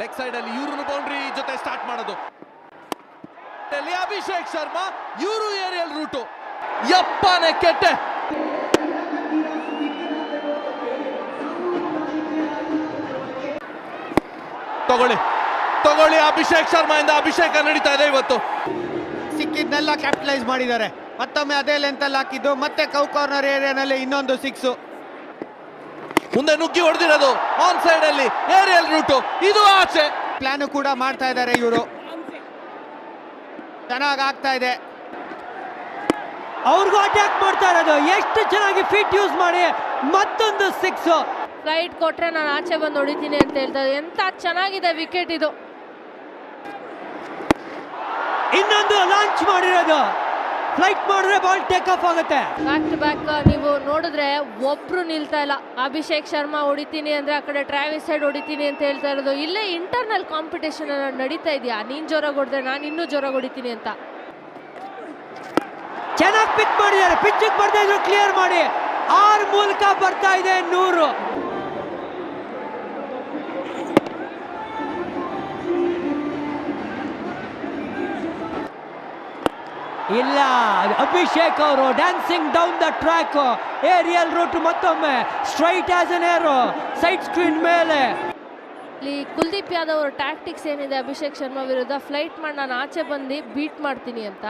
Leg side ಅಲ್ಲಿ ಇವ್ರನ್ನು boundary ಜೊತೆ start ಮಾಡೋದು. ಅಭಿಷೇಕ್ ಶರ್ಮಾ, ಇವರು ಏರಿಯಲ್ ರೂಟು ಯಪ್ಪನೆ ಕೆಟ್ಟೆ. ತಗೊಳ್ಳಿ. ತಗೊಳ್ಳಿ ಅಭಿಷೇಕ್ ಶರ್ಮಾ ಇಂದ ಅಭಿಷೇಕ ನಡೀತಾ ಇದೆ ಇವತ್ತು. ಸಿಕ್ಕಿದ್ನೆಲ್ಲ ಕ್ಯಾಪಿಟಲೈಸ್ ಮಾಡಿದ್ದಾರೆ. ಮತ್ತೊಮ್ಮೆ ಅದೇ ಲೆಂತಲ್ಲಿ ಹಾಕಿದ್ದು, ಮತ್ತೆ ಕೌ ಕಾರ್ನರ್ ಏರಿಯಾನಲ್ಲಿ ಇನ್ನೊಂದು ಸಿಕ್ಸು ಮುಂದೆ ನುಗ್ಗಿ ಹೊಡೆದಿರೋದು ಆನ್ ಸೈಡ್ ಅಲ್ಲಿ ಏರಿಯಲ್ ರೂಟು ಇದು ಆಚೆ. ಪ್ಲಾನ್ ಕೂಡ ಮಾಡ್ತಾ ಇದ್ದಾರೆ ಇವರು. ಚೆನ್ನಾಗಿ ಆಗ್ತಾ ಇದೆ. ಅವ್ರಿಗೂ ಅಟ್ಯಾಕ್ ಮಾಡ್ತಾ ಇರೋದು. ಎಷ್ಟು ಚೆನ್ನಾಗಿ ಫಿಟ್ ಯೂಸ್ ಮಾಡಿ ಮತ್ತೊಂದು ಸಿಕ್ಸ್ ಫ್ಲೈಟ್ ಕೊಟ್ರೆ ನಾನು ಆಚೆ ಬಂದು ಹೊಡಿತೀನಿ ಅಂತ ಹೇಳ್ತಾ ಎಂತ ಚೆನ್ನಾಗಿದೆ ವಿಕೆಟ್ ಇದು. ಇನ್ನೊಂದು ಲಾಂಚ್ ಮಾಡಿರೋದು. ಫ್ಲೈಟ್ ಮಾಡಿದ್ರೆ ಬಾಲ್ ಟೇಕ್ ಆಫ್ ಆಗುತ್ತೆ. ಬ್ಯಾಕ್ ಟು ಬ್ಯಾಕ್ ನೀವು ನೋಡಿದ್ರೆ ಒಬ್ರು ನಿಲ್ತಾ ಇಲ್ಲ. ಅಭಿಷೇಕ್ ಶರ್ಮಾ ಹೊಡಿತೀನಿ ಅಂದ್ರೆ ಆ ಕಡೆ ಟ್ರಾವಿಸ್ ಸೈಡ್ ಹೊಡಿತೀನಿ ಅಂತ ಹೇಳ್ತಾ ಇರೋದು. ಇಲ್ಲೇ ಇಂಟರ್ನಲ್ ಕಾಂಪಿಟೇಷನ್ ನಡೀತಾ ಇದೆಯಾ? ನೀನ್ ಜೋರಾಗಿ ಹೊಡೆದ್ರೆ ನಾನು ಇನ್ನೂ ಜೋರಾಗಿ ಹೊಡಿತೀನಿ ಅಂತ. ಚೆನ್ನಾಗಿ ಪಿಕ್ ಮಾಡಿದ್ದಾರೆ. ಪಿಚ್ಗೆ ಬರ್ತಾ ಇದ್ರು ಕ್ಲಿಯರ್ ಮಾಡಿ. ಆರ್ ಮೂಲಕ ಬರ್ತಾ ಇದೆ ನೂರು. ಇಲ್ಲ. ಅಭಿಷೇಕ್ ಅವರು dancing down the track aerial route ಮತ್ತೊಮ್ಮೆ. Straight as an arrow side screen ಮೇಲೆ. ಇಲ್ಲಿ ಕುಲ್ದೀಪ್ ಯಾದವ್ ಅವ್ರ ಟ್ಯಾಕ್ಟಿಕ್ಸ್ ಏನಿದೆ ಅಭಿಷೇಕ್ ಶರ್ಮಾ ವಿರುದ್ಧ? ಫ್ಲೈಟ್ ಮಾಡಿ ನಾನು ಆಚೆ ಬಂದು ಬೀಟ್ ಮಾಡ್ತೀನಿ ಅಂತ.